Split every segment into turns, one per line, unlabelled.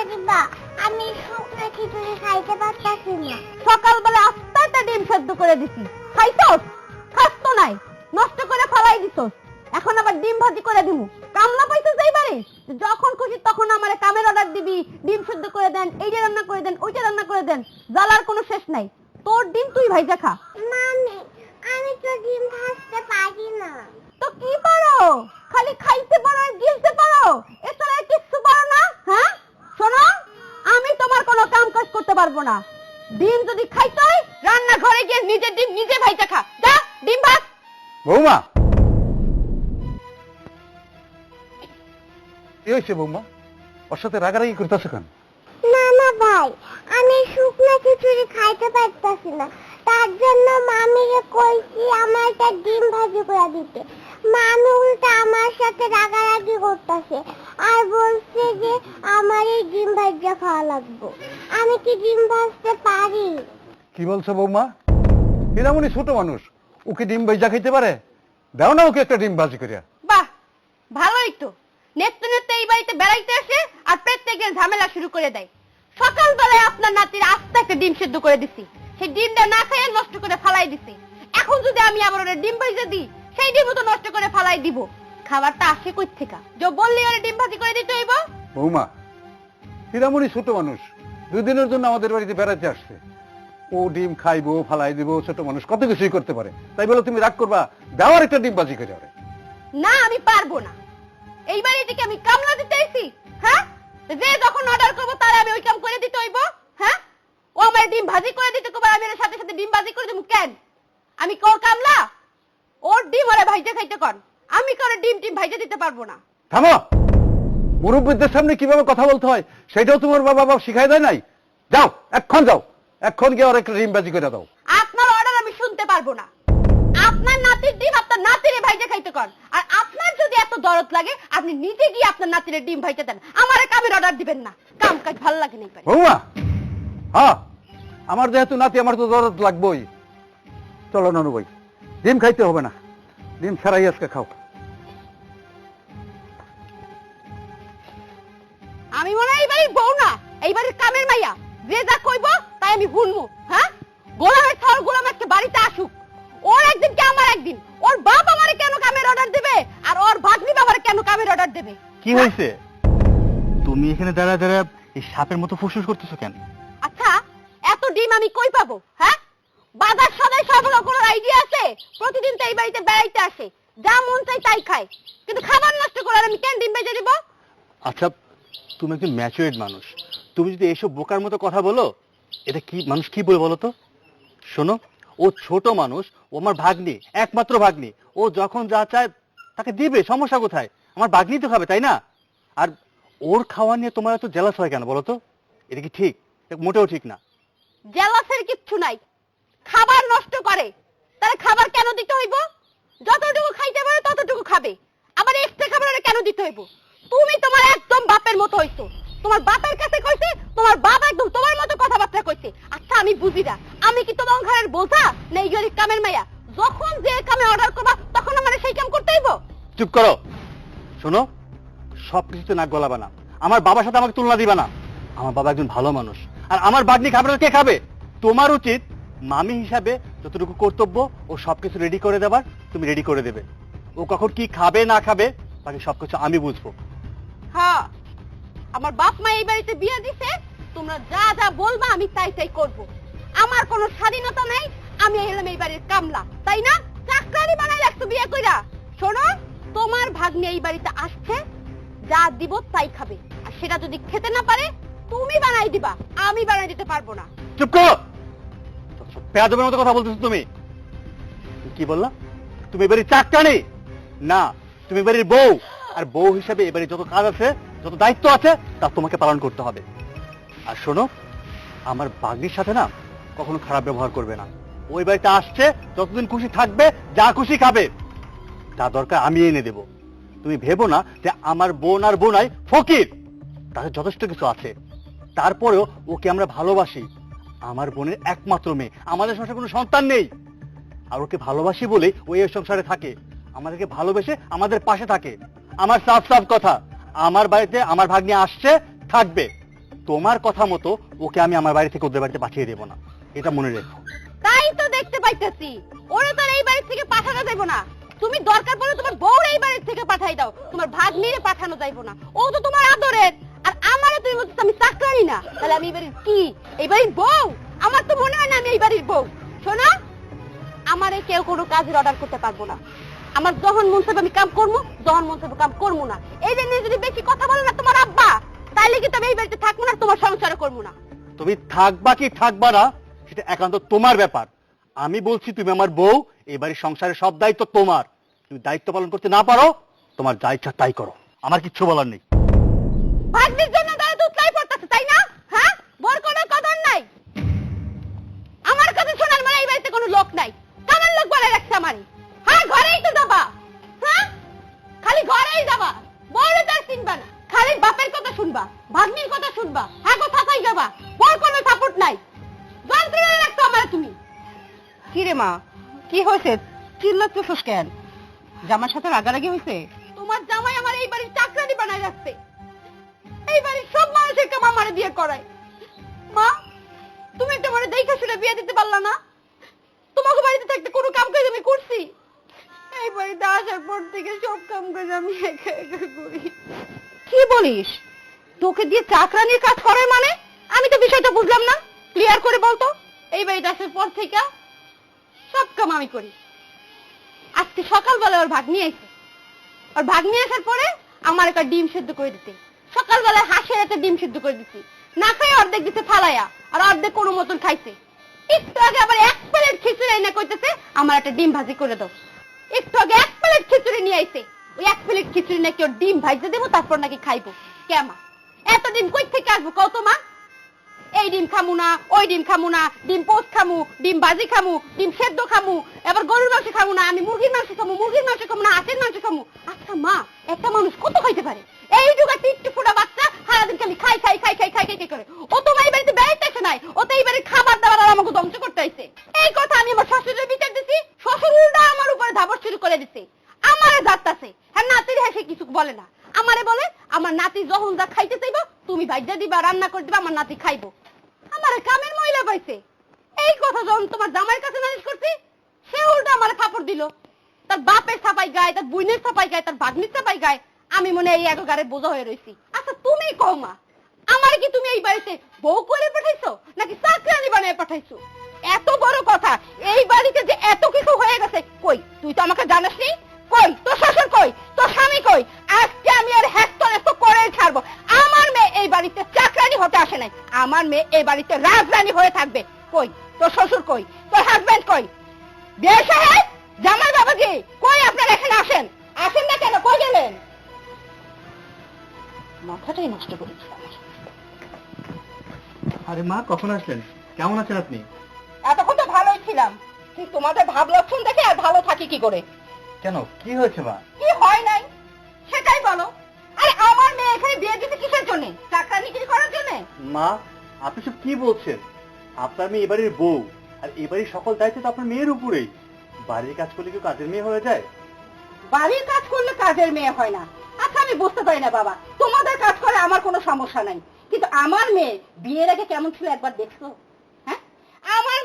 ভাইজা দিবা। আমি শুকনো খিচুড়ি খাইতে পারতাছি না।
সকালবেলা আস্তে ডিম সেদ্ধ করে দিছি। খাইছস? খাস তো নাই। নষ্ট করে ফেলাই দিছস। এখন আবার ডিম ভাজি করে দিমু। কামলা পাইছস এইবারে? যখন খুশি তখন আমারে কামের অর্ডার দিবি। ডিম সেদ্ধ করে দেন এইটা রান্না করে দেন ওইটা রান্না করে দেন। জ্বালার কোনো শেষ নাই। তোর ডিম তুই ভাইজা খা।
মামি আমি তো ডিম ভাজতে পারি না।
তো কি পারো? খালি খাইতে পারো আর গিলতে পারো? এছাড়া কিচ্ছু পারো না হ্যাঁ? শোনো আমি তোমার কোনো কাম কাজ করতে পারব না। ডিম যদি খাইতে হয় রান্না ঘরে গিয়ে নিজের ডিম নিজে ভাইজা খা। যা ডিম ভাজ
বৌমা। কি হয়েছে বৌমা? ওর সাথে রাগারাগি করতেছে কেন?
না না ভাই আমি শুকনো খিচুড়ি খাইতে পারতাছি না। তার জন্য মামিকে কইছি আমার একটা ডিম ভাজি করে দিতে। মামি উল্টা আমার সাথে রাগারাগি করতেছে। আর বলছে যে আমার এই ডিম ভাজা খাওয়া লাগবে। আমি কি ডিম ভাজতে পারি?
কি বলছো বৌমা? হীরামণি ছোট মানুষ ওকে ডিম ভাজা খাইতে পারে? দাও না ওকে একটা ডিম ভাজি করিয়া।
বাহ ভালোই তো। নেত্য নেত্য এই বাড়িতে বেড়াইতে আসে আর প্রত্যেকের ঝামেলা শুরু করে দেয়। সকালবেলায় আপনার নাতির আস্তে একটা ডিম সেদ্ধ করে দিছি। সেই ডিমটা না খেয়ে নষ্ট করে ফালাই দিছি। এখন যদি আমি আবার ওরে ডিম ভাজা দিই সেই ডিমও তো নষ্ট করে ফালাই দিব। খাবারটা আসে কই থেকে যে বললি ওরে ডিম ভাজি করে দিতে হইব।
বৌমা হীরামণি ছোট মানুষ দুই দিনের জন্য আমাদের বাড়িতে বেড়াতে আসছে। ও ডিম খাইবো ফালাই দিব ছোট মানুষ কত কিছুই করতে পারে। তাই বলে তুমি রাগ করবা দেওয়ার একটা ডিম ভাজি করে
না আমি পারব না। এই বাড়িতে কি আমি কামলা দিতে আইছি হ্যাঁ? যে যখন অর্ডার করব তার আমি ওই কাম করে দিতে হইব হ্যাঁ? ও আমার ডিম ভাজি করে দিতে কবে আমি সাথে সাথে ডিম ভাজি করে দেবো কেন? আমি কোর কামলা ওর ডিম ওরে ভাইজা খাইতে কর। আমি করে ডিম টিম ভাইজা দিতে পারব না।
থামো! মুরব্বীদের সামনে কীভাবে কথা বলতে হয় সেটাও তোমার বাবা বাবা শিখাই দেয় নাই। যাও এক্ষণ যাও এক্ষণ গিয়ে ওর একটা ডিম ভাজি করে দাও।
আপনার অর্ডার আমি শুনতে পারব না। আপনার নাতির ডিম আপনার নাতিরে ভাইজা খাইতে কর। আর আপনার যদি এত দরদ লাগে আপনি নিজে গিয়ে আপনার নাতিরে ডিম ভাইজা দেন। আমার কামের অর্ডার দিবেন না। কাম কাজ ভালো লাগে না এই
বৌমা! হ্যাঁ আমার যেহেতু নাতি আমার তো দরদ লাগবেই। চলো নানু ভাই ডিম খাইতে হবে না। ডিম ছাড়াই আজকে খাও।
বউ না এই বাড়ির কামের মাইয়া। যে যা কইব তাই আমি শুনব হ্যাঁ? গোলামের থর গোলাম আজকে বাড়িতে আসুক। ওর একদিন কি আমার একদিন? ওর বাপ আমারে কেন কামের অর্ডার দেবে? আর ওর ভাগ্নি বাবার কেন কামের অর্ডার দেবে?
কি হয়েছে? তুমি এখানে দাঁড়া দাঁড়া এই সাপের মতো ফুসফুস করতেছো কেন?
আচ্ছা এত ডিম আমি কই পাবো হ্যাঁ? বাজার সদাই সরবরাহ করার আইডিয়া আছে। প্রতিদিন তো এই বাড়িতে বেড়াইতে আসে। যা মন চাই তাই খায়। কিন্তু খাবার নষ্ট করে আর আমি কেন ডিম বেজে দিব?
আচ্ছা তুমি একজন ম্যাচুরেড মানুষ। তুমি যদি এসব বোকার মতো কথা বলো, এটা কি, মানুষ কি বলে বলো তো? শোনো, ও ছোট মানুষ, ও আমার ভাগ্নি, একমাত্র ভাগ্নি। ও যখন যা চায় তাকে দিবে, সমস্যা কোথায়? আমার ভাগ্নি তো খাবে, তাই না? আর ওর খাওয়া নিয়ে তোমার এত জেলাস হয় কেন বলো তো? এটা কি ঠিক? মোটেও ঠিক না।
জেলাসের কিচ্ছু নাই। খাবার নষ্ট করে। তাহলে খাবার কেন দিতে হইব? যতটুকু খাইতে পারে ততটুকু খাবে। আবার এক্সট্রা খাবার কেন দিতে হইব? তুমি তোমার একদম বাপের মতো হইছো। তোমার বাপের কাছে কইছে তোমার বাবা একদম তোমার মতো কথাবার্তা কইছে। আচ্ছা আমি বুঝি না। আমি কি তোমার ঘরের বোঝা না গরিব কামের মাইয়া? যখন যে কামে অর্ডার করবা তখন আমার সেই কাম করতে হইব?
চুপ করো। শোনো সব কিছুতে নাক গলাবে না। আমার বাবার সাথে আমাকে তুলনা দিবা না। আমার বাবা একজন ভালো মানুষ। আর আমার বাগনি খাবার কে খাবে? তোমার উচিত মামি হিসাবে যতটুকু কর্তব্য ও সবকিছু রেডি করে দেবার তুমি রেডি করে দেবে। ও কখন কি খাবে না খাবে বাকি সবকিছু আমি বুঝব।
হ্যাঁ। আমার বাপ মা এই বাড়িতে বিয়ে দিছে, তোমরা যা যা বলবা আমি তাই তাই করব। আমার কোনো স্বাধীনতা নাই, আমি এলাম এই বাড়ির কামলা, তাই না? চাকরানি বানাই রাখতো বিয়ে কইরা। শোনো, তোমার ভাগ্নে এই বাড়িতে আসছে, যা দিব তাই খাবে। আর সেটা যদি খেতে না পারে, তুমি বানাই দিবা, আমি বানাই দিতে পারব না।
চুপ করো! পেয়াজবের মতো কথা বলতেছো তুমি। কি বললা? তুমি এবারে চাকরানি? না, তুমি এবারের বউ। আর বউ হিসাবে এবারে যত কাজ আছে যত দায়িত্ব আছে, তা তোমাকে পালন করতে হবে। আর শোনো, আমার বাগনির সাথে না কখনো খারাপ ব্যবহার করবে না। ওই বাড়িতে আসছে, যতদিন খুশি থাকবে, যা খুশি খাবে। যা দরকার আমি এনে দেব। তুমি ভেবো না যে আমার বোন আর বোনাই ফকির। তাদের যথেষ্ট কিছু আছে। তারপরেও ওকে আমরা ভালোবাসি। আমার বোনের একমাত্র মেয়ে। আমাদের সংসারে কোনো সন্তান নেই। আর ওকে ভালোবাসি বলে ওই সংসারে থাকে। আমাদেরকে ভালোবেসে আমাদের পাশে থাকে। আমার সাফ সাফ কথা। আমার বাড়িতে আমার ভাগ্নে আসছে, থাকবে। তোমার কথা মতো ওকে আমি আমার বাড়ি থেকে ওদের বাড়িতে পাঠিয়ে দেবো না। এটা মনে রেখো।
তাই তো দেখতে পাইতেছি। ওরে তো এই বাড়ি থেকে পাঠানো যাইবো না। তুমি দরকার পড়লে তোমার বউর এই বাড়ি থেকে পাঠাই দাও। তোমার ভাগ নিয়ে পাঠানো যাইবো না। ও তো তোমার আদরের। আর আমারে তুমি বলছিস আমি চাকরানি না। তাহলে আমি এই বাড়ির কি? এই বাড়ির বউ? আমার তো মনে হয় না আমি এই বাড়ির বউ। শোনো, আমারে কেউ কোনো কাজের অর্ডার করতে পারব না। আমার যখন মন চাইবে আমি কাম করব যখন মন চাইবে কাম করব না। এই যে নিয়ে যদি বেশি কথা বলো না তোমার আব্বা তাইলে কিন্তু আমি এই বাড়িতে থাকব না তোমার সংসারও করব না।
তুমি থাকবা কি থাকবা না সেটা একান্ত তোমার ব্যাপার। আমি বলছি তুমি আমার বউ এই বাড়ির সংসারের সব দায়িত্ব তোমার। তুমি দায়িত্ব পালন করতে না পারো তোমার যা ইচ্ছা তাই করো। আমার কিচ্ছু বলার নেই।
ভাগ্নির জন্য গায়ে দুধ লাই পড়তেছে তাই না? হ্যাঁ? বর কোনো কদর নাই। আমার কাছে শোনার মানে এই বাড়িতে কোনো লোক নাই। কামার লোক বলে রাখছে আমারই হ্যাঁ ঘরেই তো যাবা হ্যাঁ? খালি ঘরেই যাবা বড় তার চিনবা না। খালি বাপের কথা শুনবা ভাগ্নির কথা শুনবা হ্যাঁ গো থাকাই যাবা। বর কোনো সাপোর্ট নাই। যন্ত্রণায় রাখছো আমার তুমি।
কি রে মা? কি হয়েছে? চিল্লাচ্ছিস কেন? জামার সাথে রাগারাগি হয়েছে?
তোমার জামাই আমার এই বাড়ির চাকরানি বানায় রাখছে। এই বাড়ির সব মানুষের কাম আমারে বিয়ে করায়। মা তুমি একটা মানে দেখে শুনে বিয়ে দিতে পারলা না। তোমাকে বাড়িতে থাকতে কোনো কাম কাজ আমি করছি। এই বাড়িতে আসার পর থেকে সব কাম কাজ আমি একা একা করি।
কি বলিস? তোকে দিয়ে চাকরানির কাজ করে মানে?
আমি তো বিষয়টা বুঝলাম না। ক্লিয়ার করে বলতো এই বাড়িতে আসার পর থেকে সব কাম আমি করি। আজকে সকালবেলা ওর নিয়ে আসার পরে আমার একটা ডিম সেদ্ধ করে দিতে। সকালবেলায় একটা ডিম সেদ্ধ করে না খাই অর্ধেক দিতে ফালাইয়া আর অর্ধেক কোনো মতন খাইছে। একটু আগে আবার এক প্লেট খিচুড়ি এনে কইতেছে, আমার একটা ডিম ভাজি করে দাও। একটু আগে এক প্লেট খিচুড়ি নিয়ে আইছে। ওই এক প্লেট খিচুড়ি নাকি ওর ডিম ভাজতে দেবো, তারপর নাকি খাইবো। কেমা এত কই থেকে আসব কত মা? এই ডিম খামু না, ওই ডিম খামু না, ডিম পোস্ট খামু, ডিম ভাজি খামু, ডিম সেদ্ধ খামু, এবার গরুর মাংস খামু না, আমি মুরগির মাংস খামু, মুরগির মাংস খামু না, হাঁসের মাংস খামু। আচ্ছা মা, একটা মানুষ কত খাইতে পারে? এই যুগে টিকটু ফুটা বাচ্চা, সারাদিন খালি খাই খাই খাই খাই খাই খাই করে। ও তো এই বাড়িতে বেড়াইতে আসে নাই, ও তো এই বাড়ির খাবার দাবার আর আমাকে ধ্বংস করতে আইছে। এই কথা আমি আমার শ্বশুরের বিচার দিছি শ্বশুর উল্টা আমার উপরে ধাবর শুরু করে দিছে। আমারে যাত্তাছে হ্যাঁ নাতির হেসে কিছু বলে না। আমারে বলে, আমার নাতি যখন যা খাইতে চাইব, তুমি ভাইজা দিবা, রান্না করে দিবা, আমার নাতি খাইবো। আমার কামের মহিলা পাইছে এই কথা যখন তোমার জামাইয়ের কাছে নালিশ করছি, সে উল্টা আমার ফাপড় দিল। তার বাপের ছাপাই গায়, তার বুইনের ছাপাই গায়, তার ভাগ্নির ছাপাই গায়, আমি মনে এই এক গাড়ে বোঝা হয়ে রইছি। আচ্ছা তুমি কও মা, আমার কি তুমি এই বাড়িতে বউ করে পাঠাইছো, নাকি চাকরানি বানিয়ে পাঠাইছো? এত বড় কথা। এই বাড়িতে যে এত কিছু হয়ে গেছে, কই? তুই তো আমাকে জানাস নি? কই? তোর শ্বশুর কই? তোর স্বামী কই? আজকে আমি আর হ্যাক্তর এত করে ছাড়বো। আমার মেয়ে এই বাড়িতে চাকরানি হতে আসে নাই। আমার মেয়ে এই বাড়িতে রাজরানী হয়ে থাকবে। কই? তোর শ্বশুর কই? তোর হাজবেন্ড কই? বিয়ে জামাই বাবাজি, কই আপনারা এখানে আসেন? আসেন না কেন? কই গেলেন?
মাথাটাই নষ্ট করেছে
আরে মা, কখন আসলেন? কেমন আছেন আপনি?
ভালোই কিন্তু তোমাদের ভাব লক্ষণ দেখে আর ভালো থাকি কি করে?
কেন? কি হয়েছে মা?
কি হয় নাই? সেটাই বলো। আরে আমার মেয়ে এখানে বিয়ে দিতে কিসের জন্য? চাকরানিগিরি করার জন্য?
মা আপনি সব কি বলছেন? আপনার মেয়ে এবারের বউ আর এবারের সকল দায়িত্ব তো আপনার মেয়ের উপরেই। বাড়ির কাজ করলে কেউ কাজের মেয়ে হয়ে যায়?
বাড়ির কাজ করলে কাজের মেয়ে হয় না। আচ্ছা আমি বুঝতে পারি না বাবা। তোমাদের কাজ করে আমার কোনো সমস্যা নাই। কিন্তু আমার মেয়ে বিয়ের আগে কেমন ছিল একবার দেখছ?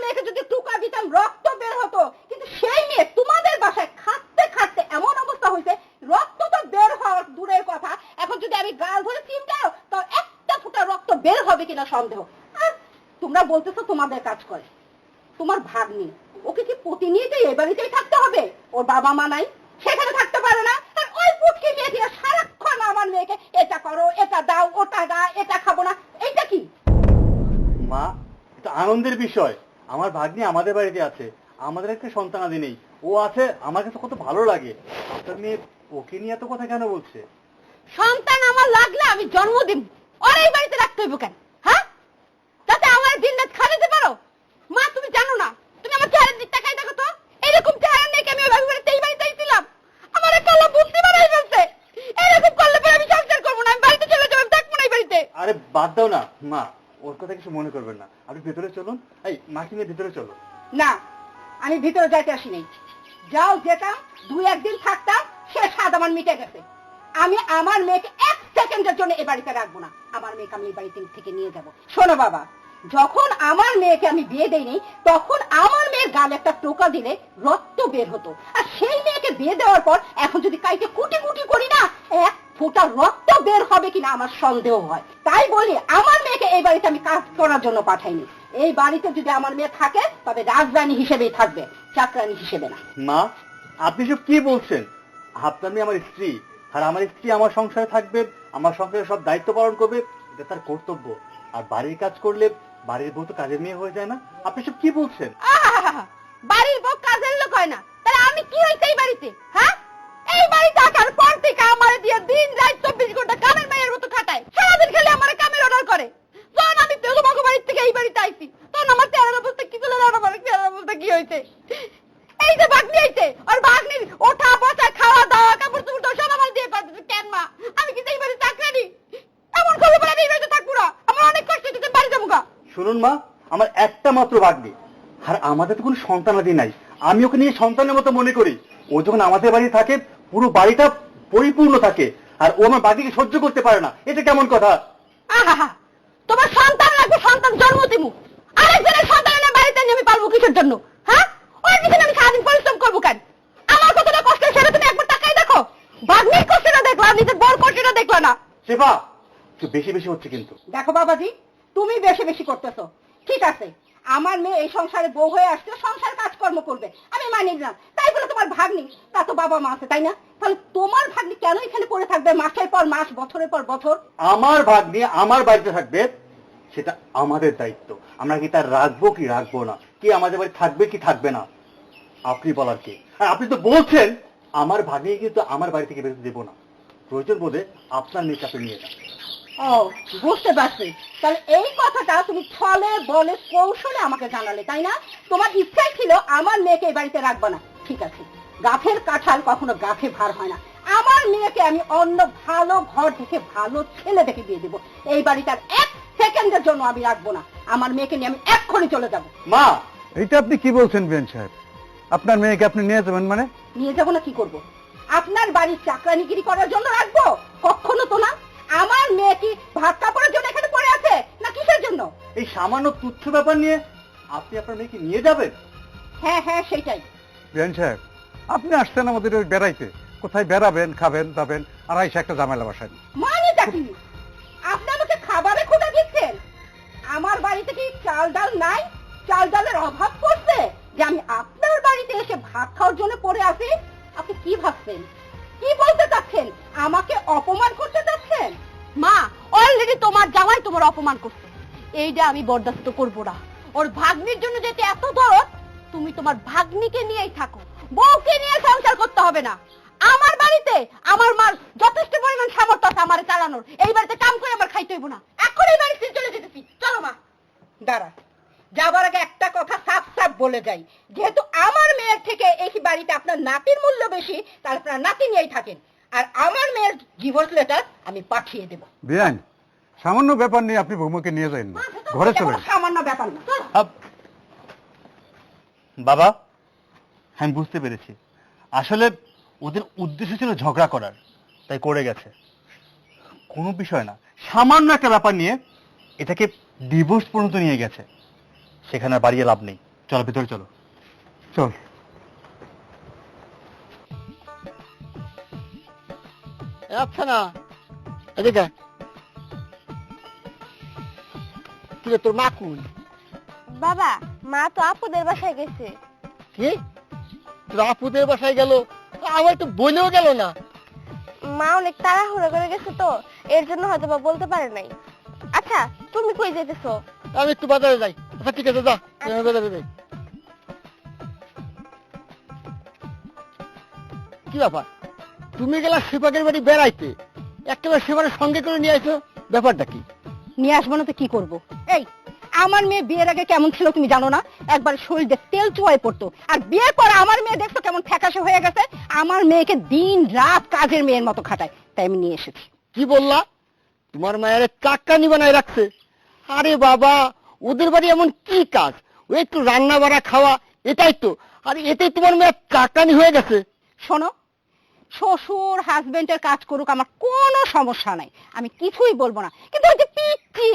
মেয়েকে যদি টুকা দিতাম, রক্ত বের হতো। কিন্তু সেই মেয়ে তোমাদের বাসায় খাটতে খাটতে এমন অবস্থা হয়েছে, রক্ত তো বের হওয়ার দূরের কথা। এখন যদি আমি গাল ধরে তো একটা ফুটা রক্ত বের হবে কিনা সন্দেহ। আর তোমরা বলতেছো তোমাদের কাজ করে। তোমার ওকে কি এই বাড়িতেই থাকতে হবে? ওর বাবা মা নাই, সেখানে থাকতে পারে না। আর ওই পুটকি মেয়ে কিনা সারাক্ষণ আমার মেয়েকে এটা করো, এটা দাও, ওটা দা এটা খাব না। এইটা কি?
মা, এটা আনন্দের বিষয়। আমার ভাগ্নি আমাদের বাড়িতে আছে। আমাদের একটা সন্তানাদি নেই। ও আছে আমার কাছে কত ভালো লাগে। আপনার মেয়ে ওকে নিয়ে এত কথা কেন বলছে?
সন্তান আমার লাগলে আমি জন্ম দিব। ওর এই বাড়িতে রাখতে হইব কেন? হ্যাঁ? যাতে আমার দিন রাত খাওয়াতে পারো? মা তুমি জানো না। তুমি আমার চেহারার দিক তাকাই দেখো তো। এরকম চেহারা নেই আমি ওই বাড়িতে এই বাড়িতে ছিলাম আমার একটা আল্লাহ বুদ্ধি বানাই ফেলছে। এরকম করলে পরে আমি সংসার করব না। আমি বাড়িতে চলে যাব থাকব না এই বাড়িতে।
আরে বাদ দাও না মা। ওর কথা কিছু মনে করবেন না। আপনি ভেতরে চলুন। এই নিয়ে ভেতরে চলো।
না, আমি ভিতরে যাইতে আসি নাই। যাও, যেতাম, দুই একদিন থাকতাম, সে স্বাদ আমার মিটে গেছে। আমি আমার মেয়েকে এক সেকেন্ডের জন্য এ বাড়িতে রাখব না। আমার মেয়েকে আমি এই বাড়িতে থেকে নিয়ে যাব। শোনো বাবা, যখন আমার মেয়েকে আমি বিয়ে দেইনি, তখন আমার মেয়ের গালে একটা টোকা দিলে রক্ত বের হতো। আর সেই মেয়েকে বিয়ে দেওয়ার পর এখন যদি কাইকে কুটি কুটি করি না, এক ফোঁটা রক্ত বের হবে কিনা আমার সন্দেহ হয়। তাই বলি আমার মেয়েকে এই বাড়িতে আমি কাজ করার জন্য পাঠাইনি। এই বাড়িতে যদি আমার মেয়ে থাকে তবে রাজরানী হিসেবেই থাকবে চাকরানী হিসেবে না।
মা আপনি সব কি বলছেন? আপনার মেয়ে আমার স্ত্রী আর আমার স্ত্রী আমার সংসারে থাকবে আমার সংসারে সব দায়িত্ব পালন করবে এটা তার কর্তব্য। আর বাড়ির কাজ করলে বাড়ির বউ তো কাজের মেয়ে হয়ে যায় না। আপনি সব কি বলছেন?
বাড়ির বউ কাজের লোক হয় আমার
একটা মাত্র ভাগ্নি আর আমাদের তো কোনো সন্তানাদি নাই। আমি ওকে নিয়ে সন্তানের মতো মনে করি। ও যখন আমাদের বাড়ি থাকে পুরো বাড়িটা পরিপূর্ণ থাকে। আর ও আমার বাড়িকে সহ্য করতে পারে না। এটা কেমন কথা?
তোমার সন্তান লাগবে সন্তান জন্ম দিমু। আরেকজনের সন্তান এনে বাড়িতে নিয়ে আমি পারব কিসের জন্য? হ্যাঁ? ওর পিছনে আমি সারাদিন পরিশ্রম করব কেন? আমার কতটা কষ্ট সেটা তুমি একবার তাকাই দেখো। ভাগ্নির কষ্টটা দেখলা নিজের বড় কষ্টটা দেখলা না।
শেফা একটু বেশি বেশি হচ্ছে কিন্তু।
দেখো বাবাজি তুমি বেশি বেশি করতেছো। ঠিক আছে। আমার মেয়ে এই সংসারে বউ হয়ে আসছে সংসার কাজকর্ম করবে। আমি মানি না তাই বলে তোমার ভাগ্নি, তা তো বাবা মা আছে, তাই না? তাহলে তোমার ভাগ্নি কেন এখানে পড়ে থাকবে মাসের পর মাস, বছরের পর বছর?
আমার ভাগ্নি আমার বাড়িতে থাকবে, সেটা আমাদের দায়িত্ব। আমরা কি তার রাখব কি রাখব না? কি আমাদের বাড়ি থাকবে কি থাকবে না? আপনি বলার কি? আপনি তো বলছেন, আমার ভাগ্নি কিন্তু আমার বাড়ি থেকে বেরোতে দেবো না। প্রয়োজন বোধে আপনার মেয়েকে আপনি নিয়ে যান
ও বুঝতে পারছি। তাহলে এই কথাটা তুমি ছলে বলে কৌশলে আমাকে জানালে তাই না? তোমার ইচ্ছাই ছিল আমার মেয়েকে এই বাড়িতে রাখবা না। ঠিক আছে। গাছের কাঁঠাল কখনো গাছে ভার হয় না। আমার মেয়েকে আমি অন্য ভালো ঘর থেকে ভালো ছেলে দেখে দিয়ে দেবো। এই বাড়িটার এক সেকেন্ডের জন্য আমি রাখব না। আমার মেয়েকে নিয়ে আমি এক্ষুনি চলে যাব।
মা!
এটা আপনি কি বলছেন বিয়ান সাহেব? আপনার মেয়েকে আপনি নিয়ে যাবেন মানে?
নিয়ে যাব না কি করব? আপনার বাড়ির চাকরানিগিরি করার জন্য রাখব? কখনো তো না? আমার মেয়ে কি ভাত কাপড়ের জন্য এখানে পড়ে আছে? না কিসের জন্য?
এই সামান্য তুচ্ছ ব্যাপার নিয়ে আপনি আপনার মেয়েকে নিয়ে যাবেন?
হ্যাঁ হ্যাঁ সেটাই
বিয়ান সাহেব আপনি আসছেন আমাদের ওই বেড়াইতে। কোথায় বেড়াবেন খাবেন দাবেন আর আইসা একটা ঝামেলা বাসায়
মানেটা কি? আপনি আমাকে খাবারে খোঁজা দিচ্ছেন। আমার বাড়িতে কি চাল ডাল নাই? চাল ডালের অভাব পড়ছে? যে আমি আপনার বাড়িতে এসে ভাত খাওয়ার জন্য পড়ে আছি? আপনি কি ভাবছেন? কি বলতে চাচ্ছেন? আমাকে অপমান করতে চাচ্ছেন?
মা অলরেডি তোমার জামাই তোমার অপমান করছে। এইটা আমি বরদাস্ত করব না। ওর ভাগ্নির জন্য যেতে এত দরদ, তুমি তোমার ভাগ্নিকে নিয়েই থাকো। বউকে নিয়ে সংসার করতে হবে না। আমার বাড়িতে আমার মার যথেষ্ট পরিমাণ সামর্থ্য আছে আমার চালানোর। এই বাড়িতে কাম করে আমার খাইতে হইব না। এখন এই বাড়িতে চলে যেতেছি। চলো মা।
দাঁড়া। যাবার আগে একটা কথা সাফ সাফ বলে যাই। যেহেতু আমার মেয়ের থেকে এই বাড়িতে আপনার নাতির মূল্য বেশি তার আপনার নাতি নিয়েই থাকেন। আর আমার মেয়ের ডিভোর্স লেটার আমি পাঠিয়ে দেবো।
বিয়ান সামান্য ব্যাপার নিয়ে আপনি বৌমাকে নিয়ে যাবেন না। ঘরে
কোনো সামান্য ব্যাপার না।
বাবা আমি বুঝতে পেরেছি। আসলে ওদের উদ্দেশ্য ছিল ঝগড়া করার তাই করে গেছে। কোনো বিষয় না সামান্য একটা ব্যাপার নিয়ে এটাকে ডিভোর্স পর্যন্ত নিয়ে গেছে। সেখানে আর বাড়িয়ে লাভ নেই। চলো ভেতরে চলো।
চল।
আচ্ছা না এদিকে কিরে তোর মা কোন
বাবা মা তো আপুদের বাসায় গেছে।
কি? তোর আপুদের বাসায় গেল? আমার একটু বলেও গেল না।
মা অনেক তাড়াহুড়ো করে গেছে তো এর জন্য হয়তো বা বলতে পারে নাই। আচ্ছা তুমি কই যেতেছো
আমি একটু বাজারে যাই। আচ্ছা ঠিক আছে যা। বাজারে যাই কি ব্যাপার? তুমি গেলা শিবাকের বাড়ি বেড়াইতে। একেবারে শিবারের সঙ্গে করে নিয়ে আসো ব্যাপারটা কি?
নিয়ে আসব না তো কি করব? এই আমার মেয়ে বিয়ের আগে কেমন ছিল তুমি জানো না? একবার শরীরে তেল চুয়ায় পড়তো। আর বিয়ের পর আমার মেয়ে দেখছ কেমন ফ্যাকাশে হয়ে গেছে? আমার মেয়েকে দিন রাত কাজের মেয়ের মতো খাটায়। তাই আমি নিয়ে এসেছি।
কি বললা? তোমার মায়ের চাক্কানি বানায় রাখছে। আরে বাবা ওদের বাড়ি এমন কি কাজ? ওই একটু রান্না বাড়া খাওয়া, এটাই তো। আর এতে তোমার মেয়ে কাকানি হয়ে গেছে।
শোনো শ্বশুর হাজবেন্ডের কাজ করুক, আমার কোনো সমস্যা নাই। আমি কিছুই বলব না। কিন্তু ওই যে পিচ্ছি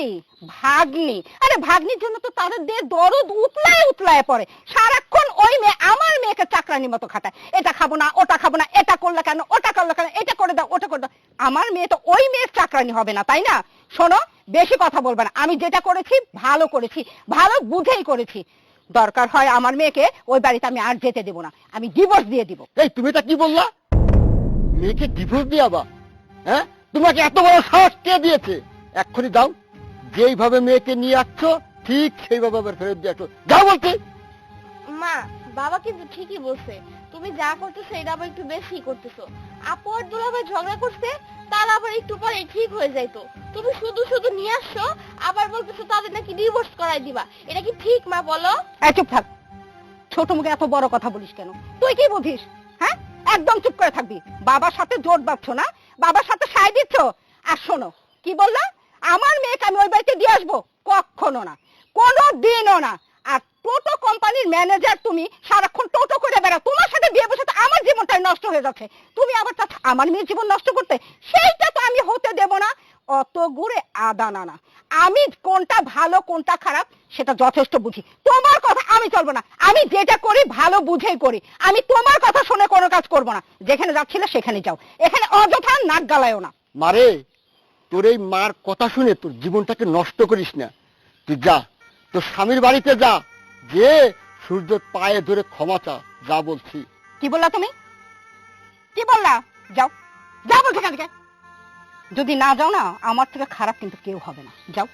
ভাগ্নি, আরে ভাগ্নির জন্য তো তাদের দিয়ে দরদ উতলায় উতলায় পড়ে। সারাক্ষণ ওই মেয়ে আমার মেয়েকে চাকরানি মতো খাটায়। এটা খাব না, ওটা খাব না, এটা করলে কেন, ওটা করলে কেন, এটা করে দাও, ওটা করে দাও। আমার মেয়ে তো ওই মেয়ের চাকরানি হবে না, তাই না? শোনো, বেশি কথা বলবে না। আমি যেটা করেছি, ভালো করেছি, ভালো বুঝেই করেছি। দরকার হয় আমার মেয়েকে ওই বাড়িতে আমি আর যেতে দেবো না। আমি ডিভোর্স দিয়ে দিব।
এই, তুমি এটা কি বললা? মেয়েকে ডিভোর্স দিয়াবা হ্যাঁ? তোমাকে এত বড় সাহস কে দিয়েছে? এক্ষুনি দাও যেইভাবে মেয়েকে নিয়ে আসছো ঠিক সেইভাবে আবার ফেরত দিয়ে আসো। যাও বলছি।
মা বাবা কিন্তু ঠিকই বলছে। তুমি যা করতেছো এটা আবার একটু বেশি করতেছো। আপু আর দুলাভাই ঝগড়া করছে তার আবার একটু পরে ঠিক হয়ে যাইতো। তুমি শুধু শুধু নিয়ে আসছো আবার বলতেছো তাদের নাকি ডিভোর্স করাই দিবা। এটা কি ঠিক মা বলো?
এই চুপ থাক। ছোট মুখে এত বড় কথা বলিস কেন? তুই কি বুঝিস? একদম চুপ করে থাকবি। বাবার সাথে জোট বাঁধছ না? বাবার সাথে সায় দিচ্ছ? আর শোনো, কি বললা? আমার মেয়েকে আমি ওই বাড়িতে দিয়ে আসব? কখনো না। কোনো দিনও না। টোটো কোম্পানির ম্যানেজার তুমি, সারাক্ষণ টোটো করে বেড়াও। তোমার সাথে বিয়ে বসে তো আমার জীবনটাই নষ্ট হয়ে যাচ্ছে। তুমি আবার চাচ্ছ আমার মেয়ের জীবন নষ্ট করতে? সেইটা তো আমি হতে দেব না। অত গুড়ে আদা না আমি কোনটা ভালো, কোনটা খারাপ, সেটা যথেষ্ট বুঝি। তোমার কথা আমি চলবো না। আমি যেটা করি, ভালো বুঝেই করি। আমি তোমার কথা শুনে কোনো কাজ করব না। যেখানে যাচ্ছিলে, সেখানে যাও। এখানে অযথা নাক গালায়ও না।
মারে তোর এই মার কথা শুনে তোর জীবনটাকে নষ্ট করিস না। তুই যা, তোর স্বামীর বাড়িতে যা। যে সূর্যের পায়ে ধরে ক্ষমা চা যা বলছি।
কি বললা তুমি? কি বললা? যাও যাও বলছি থেকে। যদি না যাও না আমার থেকে খারাপ কিন্তু কেউ হবে না। যাও।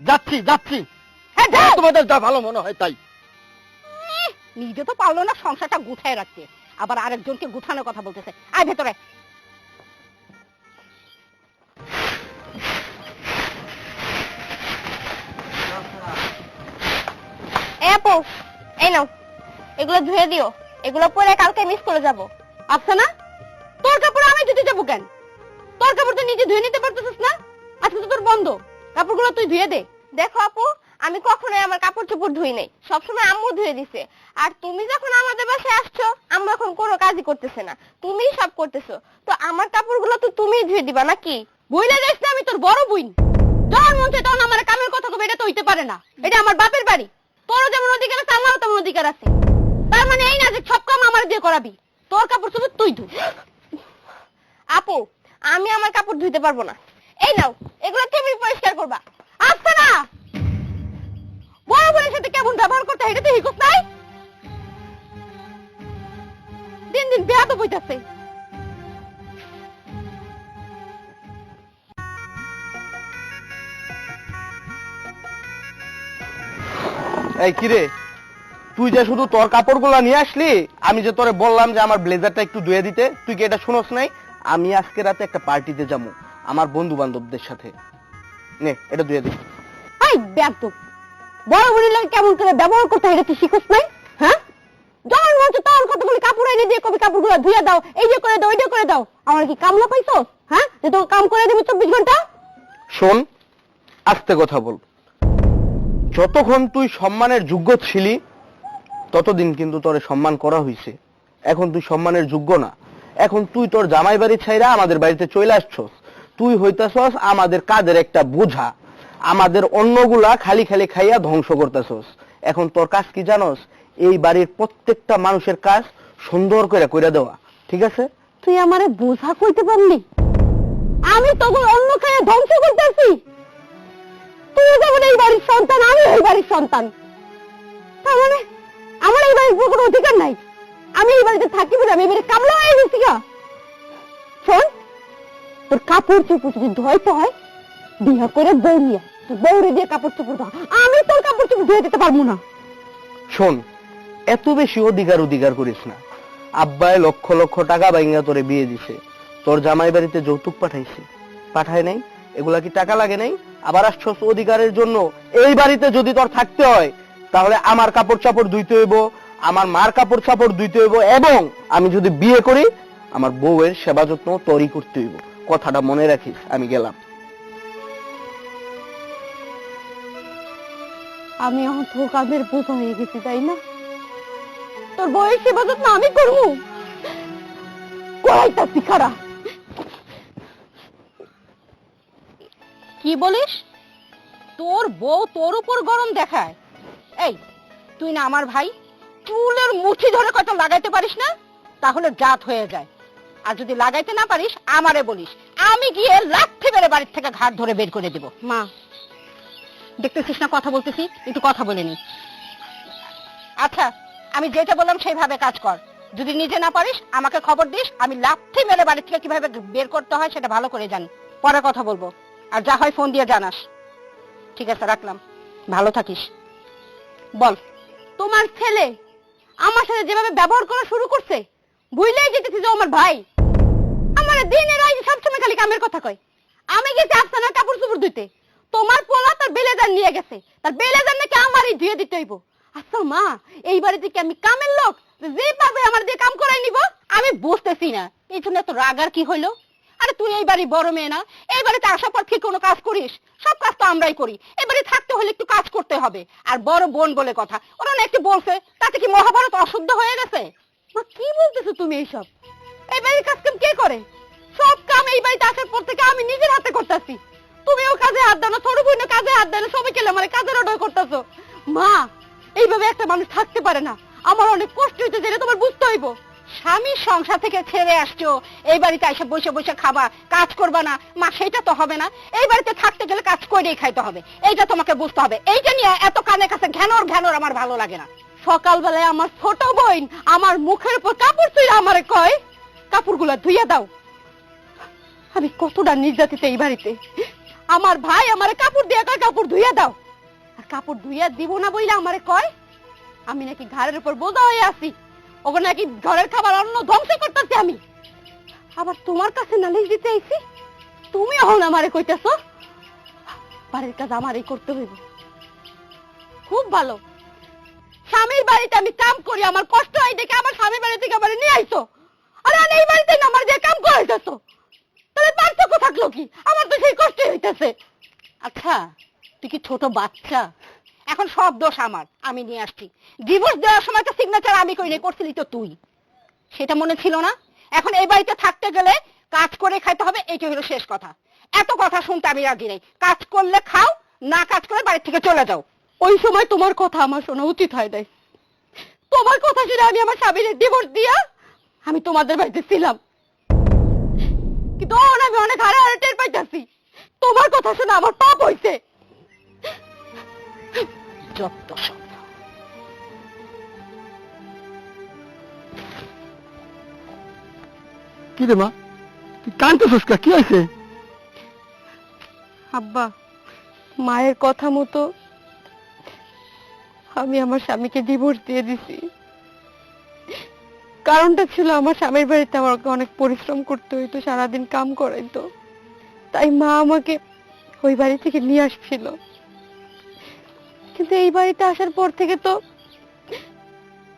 যাচ্ছি যাচ্ছি।
হ্যাঁ
তোমাদের যা ভালো মনে হয় তাই।
নিজে তো পারল না সংসারটা গুছায় রাখতে। আবার আরেকজনকে গুছানোর কথা বলতেছে। আয় ভেতরে।
আপু এই নাও। এগুলো ধুয়ে দিও। এগুলো পরে কালকে মিস করে যাব।
আচ্ছা না? তোর কাপড় আমি ধুতে যাব কেন? তোর কাপড় তো নিজে ধুয়ে নিতে পারতেছিস না? আজকে তো তোর বন্ধ। কাপড়গুলো তুই ধুয়ে দে।
দেখো আপু, আমি কখনোই আমার কাপড় চোপড় ধুই নাই। সবসময় আম্মু ধুয়ে দিছে। আর তুমি যখন আমাদের বাসায় আসছো, আম্মু এখন কোনো কাজই করতেছে না। তুমিই সব করতেছো। তো আমার কাপড়গুলো তো তুমিই ধুয়ে দিবা নাকি?
বুঝলে যাইস না আমি তোর বড় বুইন যখন মন চায় তখন আমার কামের কথা কবে, এটা তো হইতে পারে না। এটা আমার বাপের বাড়ি। তোরও যেমন অধিকার আছে, আমারও তেমন অধিকার আছে। তার মানে এই না যে সব কাম আমার দিয়ে করাবি। তোর কাপড় চোপড় তুই ধু।
আপু, আমি আমার কাপড় ধুইতে পারব না। এই নাও, এগুলো তুমি পরিষ্কার করবা।
আচ্ছা না! বড় বোনের সাথে কেমন ব্যবহার করতে হয়, এটা তুই হিকুস নাই? দিন দিন বেয়া তো বইতাছে
এই কিরে তুই যে শুধু তোর কাপড়গুলো নিয়ে আসলি আমি যে তোরে বললাম যে আমার ব্লেজারটা একটু ধুয়ে দিতে তুই কি এটা শুনোস নাই? আমি আজকে রাতে একটা পার্টিতে যাব আমার বন্ধু বান্ধবদের সাথে। নে এটা ধুয়ে দে।
এই ব্যাপক বড় বোনের লাগে কেমন করে ব্যবহার করতে হয় এটা তুই শিখুস নাই? হ্যাঁ? যখন মন চায় তখন কতগুলি কাপড় এনে দিয়ে কবি কাপড়গুলো ধুয়ে দাও এই যে করে দাও ওই যে করে দাও। আমার কি কামলা পাইছো হ্যাঁ? যে তোকে কাম করে দেবে চব্বিশ ঘণ্টা?
শোন আস্তে কথা বল। যতক্ষণ তুই সম্মানের যোগ্য ছিলি, ততদিন কিন্তু তোরে সম্মান করা হয়েছে এখন তুই সম্মানের যোগ্য না। এখন তুই তোর জামাই বাড়ি ছাইরা আমাদের বাড়িতে চলে আসছস। তুই হইতাছস আমাদের কাদের একটা বোঝা। আমাদের অন্যগুলা খালি খালি খাইয়া ধ্বংস করতেছস। এখন তোর কাজ কি জানোস? এই বাড়ির প্রত্যেকটা মানুষের কাজ সুন্দর করে কইরা দেওয়া। ঠিক আছে?
তুই আমারে বোঝা কইতে পারলি? আমি তখন অন্য খায় ধ্বংস করতেছি। তুই যেমন এই বাড়ির সন্তান আমি এই বাড়ির সন্তান। তার মানে আমার এই বাড়ির কোনো অধিকার নাই। আমি এই বাড়িতে থাকি বলে আমি এই বাড়ির কামলা হয়ে গেছি গা। শোন, তোর কাপড় চোপড় যদি ধোয়াইতে হয় বিয়া করে বউ নিয়ে তুই বউরে দিয়ে কাপড় চোপড় ধোয়া। আমি তোর কাপড় চোপড় ধুয়ে দিতে পারব না।
শোন, এত বেশি অধিকার অধিকার করিস না। আব্বায় লক্ষ লক্ষ টাকা বাইঙ্গা তোরে বিয়ে দিছে। তোর জামাই বাড়িতে যৌতুক পাঠাইছে। পাঠায় নাই? এগুলা কি টাকা লাগে নাই? আবার আসছস অধিকারের জন্য এই বাড়িতে যদি তোর থাকতে হয়, তাহলে আমার কাপড় চাপড় ধুইতে হইব, আমার মার কাপড় চাপড় ধুইতে হইব এবং আমি যদি বিয়ে করি, আমার বউয়ের সেবা যত্ন তোরই করতে হইব। কথাটা মনে রাখিস, আমি গেলাম।
আমি এখন তোর বোঝা হয়ে গেছি, তাই না? তোর বয়স সেবা যত্ন আমি করব?
করাইতাছি খারা কি বলিস? তোর বউ তোর উপর গরম দেখায়। এই, তুই না আমার ভাই, চুলের মুঠি ধরে কত লাগাইতে পারিস না? তাহলে জাত হয়ে যায়। আর যদি লাগাইতে না পারিস, আমারে বলিস, আমি গিয়ে লাঠি মেরে বাড়ির থেকে ঘাট ধরে বের করে দেব। মা, দেখতেছিস না কথা বলতেছি? একটু কথা বলে নি। আচ্ছা আমি যেটা বললাম সেইভাবে কাজ কর। যদি নিজে না পারিস, আমাকে খবর দিস, আমি লাঠি মেরে বাড়ি থেকে কীভাবে বের করতে হয় সেটা ভালো করে জানি। পরে কথা বলব। আর যা হয় ফোন দিয়ে জানাস। ঠিক আছে, রাখলাম। ভালো থাকিস। বল। তোমার ছেলে আমার সাথে যেভাবে ব্যবহার করা শুরু করছে বুঝলেই যেতেছি যে আমার ভাই। আমার দিনের আইজ সবসময় খালি কামের কথা কয়। আমি গেছি আফসানার কাপড় চোপড় ধুইতে। তোমার পোলা তার বেলেজার নিয়ে গেছে। তার বেলেজার নাকি আমারই ধুয়ে দিতে হইব। আচ্ছা মা, এই বাড়িতে কি আমি কামের লোক? যে পারবে আমার দিয়ে কাম করাই নিব? আমি বুঝতেছি না। এই জন্য এত রাগ আর কি হইল? আরে তুই এই বাড়ি বড় মেয়ে না? এই বাড়িতে আসার পর ঠিক কোনো কাজ করিস? সব কাজ তো আমরাই করি। এই বাড়ি থাকতে হলে একটু কাজ করতে হবে। আর বড় বোন বলে কথা। ওরা না একটু বলছে, তাতে কি মহাভারত অশুদ্ধ হয়ে গেছে? কি বলতেছো তুমি এইসব? এই বাড়ির কাজ কাম কে করে? সব কাম এই বাড়িতে আসার পর থেকে আমি নিজের হাতে করতেছি। তুমিও কাজে হাত দাও না, ছোট বোন কাজে হাত না, সবাই কেলে মানে কাজের অর্ডার করতেছো? মা, এইভাবে একটা মানুষ থাকতে পারে না। আমার অনেক কষ্ট হইতে যেটা তোমার বুঝতে হইব। স্বামীর সংসার থেকে ছেড়ে আসছো। এই বাড়িতে এসে বসে বসে খাবা, কাজ করবা না। মা, সেটা তো হবে না। এই বাড়িতে থাকতে গেলে কাজ করেই খাইতে হবে। এইটা তোমাকে বুঝতে হবে। এইটা নিয়ে এত কানের কাছে ঘ্যানোর ঘ্যানোর আমার ভালো লাগে না। সকালবেলায় আমার ছোট বোন আমার মুখের উপর কাপড় তুই আমারে কয়, কাপড়গুলো ধুইয়া দাও। আমি কতটা নির্যাতিত এই বাড়িতে। আমার ভাই আমারে কাপড় দিয়ে কয়, কাপড় ধুইয়া দাও। আর কাপড় ধুইয়া দিব না বইলে আমারে কয়, আমি নাকি ঘাড়ের উপর বোঝা হয়ে আছি। ওখানে নাকি ঘরের খাবার অন্য ধ্বংস করতেছি আমি। আবার তোমার কাছে নালিশ দিতে আইছি তুমি এখন আমারে কইতেছ? বাড়ির কাজ আমারই করতে হইব। খুব ভালো। স্বামীর বাড়িতে আমি কাম করি, আমার কষ্ট হয় দেখে আমার স্বামীর বাড়ি থেকে আমার নিয়ে আইছো। আরে এই বাড়িতে আমার যে কাম করাইতেছো তাহলে পার্থক্য থাকল কি? আমার তো সেই কষ্টই হইতেছে। আচ্ছা তুই কি ছোট বাচ্চা? এখন সব দোষ আমার। আমি নিয়ে আসছি। ডিভোর্স দেওয়ার সময় তো সিগনেচার আমি করি নাই করছিলি তো তুই। সেটা মনে ছিল না। এখন এই বাড়িতে থাকতে গেলে কাজ করে খাইতে হবে এইটা হলো শেষ কথা। এত কথা শুনতে আমি রাজি নেই। কাজ করলে খাও, না কাজ করে বাড়ি থেকে চলে যাও। ওই সময় তোমার কথা আমার শোনা উচিত হয় নাই। তোমার কথা শুনে আমি আমার স্বামীর ডিভোর্স দিয়া আমি তোমাদের বাড়িতে ছিলাম। কিন্তু আমি অনেক হারে হারে টের পাইতেছি। তোমার কথা শুনে আমার পাপ হইছে। যত সব।
কি রে মা? তুই কানতেছিস কা কি হয়েছে?
আব্বা মায়ের কথা মতো আমি আমার স্বামীকে ডিভোর্স দিয়ে দিছি। কারণটা ছিল আমার স্বামীর বাড়িতে আমাকে অনেক পরিশ্রম করতে হইতো সারাদিন কাম করাইতো। তাই মা আমাকে ওই বাড়ি থেকে নিয়ে আসছিল। কিন্তু এই বাড়িতে আসার পর থেকে তো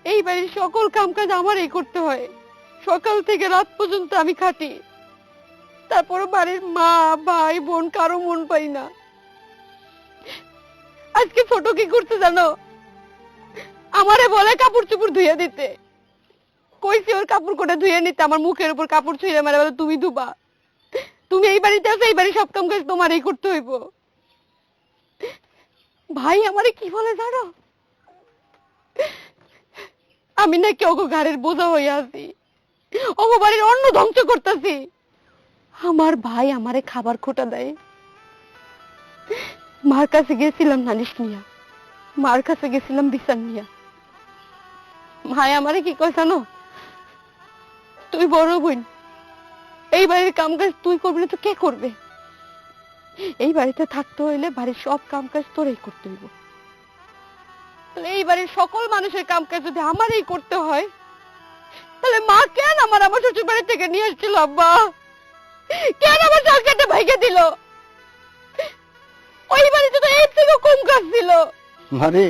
এই বাড়ির সকল কামকাজ আমারই করতে হয়। সকাল থেকে রাত পর্যন্ত আমি খাটি। তারপরে বাড়ির মা, ভাই, বোন কারও মন পাই না। আজকে ছোট কি করতে জানো? আমারে বলে কাপড় চুপড় ধুয়ে দিতে। কইছি ওর কাপড় কোটা ধুয়ে নিতে, আমার মুখের উপর কাপড় ছুঁড়ে মারে বলে, তুমি ধুবা। তুমি এই বাড়িতে আছো, এই বাড়ি সব কাম কাজ তোমারই করতে হইব। ভাই, আমারে কি বলে জানো? আমি নাকি ওগো ঘাড়ের বোঝা হয়ে আছি। ওগো বাড়ির অন্ন ধ্বংস করতেছি। আমার ভাই আমারে খাবার খোটা দেয়। মার কাছে গেছিলাম নালিশ নিয়া। মার কাছে গেছিলাম বিচার নিয়া। ভাই, আমারে কি কয় জানো? তুই বড় বোন, এই বাড়ির কাম কাজ তুই করবি না তো কে করবে? এই বাড়িতে থাকতে হইলে বাড়ির সব কাম কাজ তোরই করতে হইব। এই বাড়ির সকল মানুষের কাম কাজ যদি আমারই করতে হয়, তাহলে মা কেন আমার আমার শ্বশুর বাড়ি থেকে নিয়ে এসেছিল, আব্বা? কেন আমার সরকারটা ভাইকে দিল? ওই বাড়িতে তো এর থেকে কম কাজ ছিল
মানে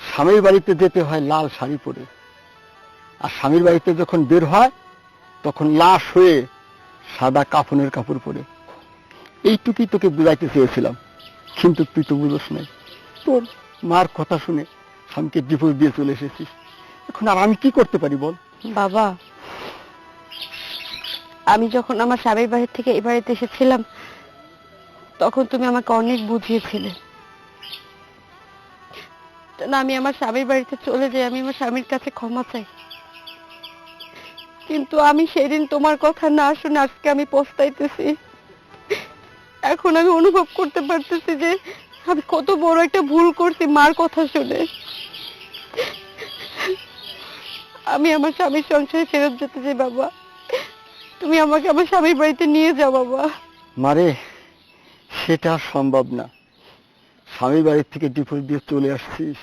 স্বামীর বাড়িতে যেতে হয় লাল শাড়ি পরে, আর স্বামীর বাড়িতে যখন বের হয়, তখন লাশ হয়ে সাদা কাফনের কাপড় পরে। এইটুকুই তোকে বুঝাইতে চেয়েছিলাম, কিন্তু তুই তো বুঝোস নাই। তোর মার কথা শুনে স্বামীকে ডিভোর্স দিয়ে চলে এসেছিস। এখন আর আমি কি করতে পারি বল?
বাবা, আমি যখন আমার স্বামীর বাড়ি থেকে এই বাড়িতে এসেছিলাম, তখন তুমি আমাকে অনেক বুঝিয়েছিলে। আমি আমার স্বামীর বাড়িতে চলে যাই, আমি আমার স্বামীর কাছে ক্ষমা চাই। কিন্তু আমি সেদিন তোমার কথা না শুনে আজকে আমি পস্তাইতেছি। এখন আমি অনুভব করতে পারতেছি যে আমি কত বড় একটা ভুল করছি মার কথা শুনে। আমি আমার স্বামীর সংসারে ফেরত যেতে চাই, বাবা। তুমি আমাকে আমার স্বামীর বাড়িতে নিয়ে যাও, বাবা।
মারে, সেটা সম্ভব না। স্বামীর বাড়ির থেকে ডিভোর্স দিয়ে চলে আসছিস।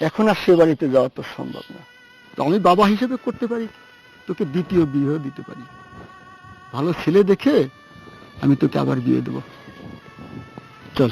এখন আর সে বাড়িতে যাওয়া তো সম্ভব না। আমি বাবা হিসেবে করতে পারি, তোকে দ্বিতীয় বিয়ে দিতে পারি। ভালো ছেলে দেখে আমি তোকে আবার বিয়ে দেবো। চল।